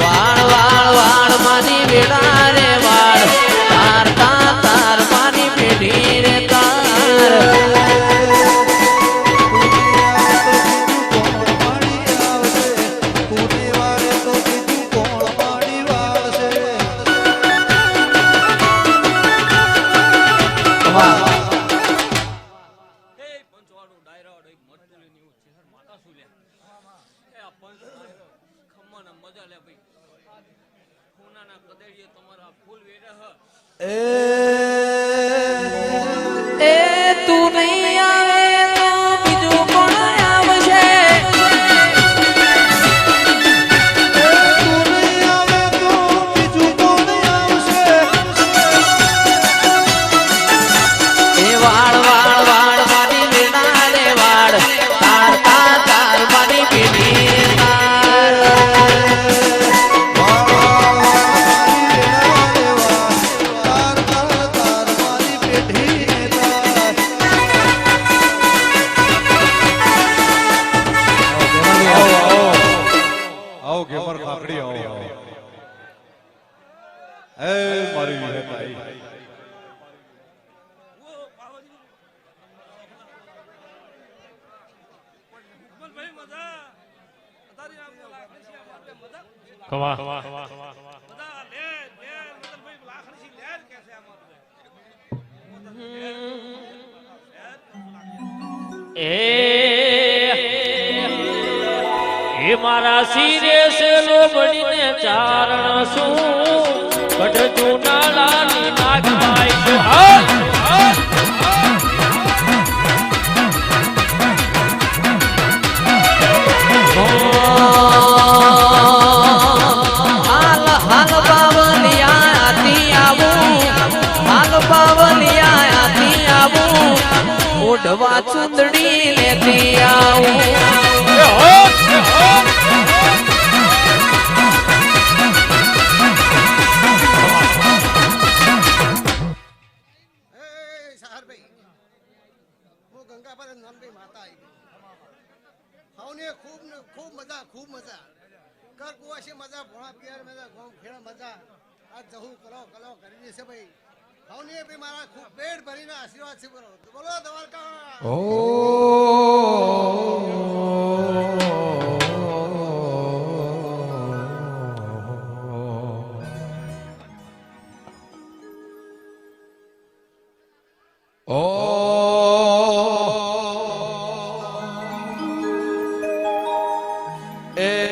વાળ વાળ વાળ મારી વેળા રે મજા લે ભાઈ ખૂનાના કદેડીએ તમારા ફૂલ વેરા હ એ આવો ઘેમર કાકડી આવો એ મારી વિહતાઈ ભાઈ મજા તારી આમ લાકડી છે આપણે મજા કવા કવા કવા મજા લે લે મતલબ ભાઈ લાકડી છે લે કે છે અમારું એ એ મારા શિરે સે લોબડીને ચારણ શું કઢ ચૂનાળાની હા આવું. ઓઢવા ચૂંદડી લેતી આવું. ખૂબ ખૂબ મજા ખૂબ મજા કર કુવાસી મજા ભોળા પિયર મજા ગોમ ખેડા મજા આ જહુ કલો કલો કરી છે ભાઈ ખાવને ભાઈ મારા ખૂબ પેટ ભરીને આશીર્વાદ છે ઓ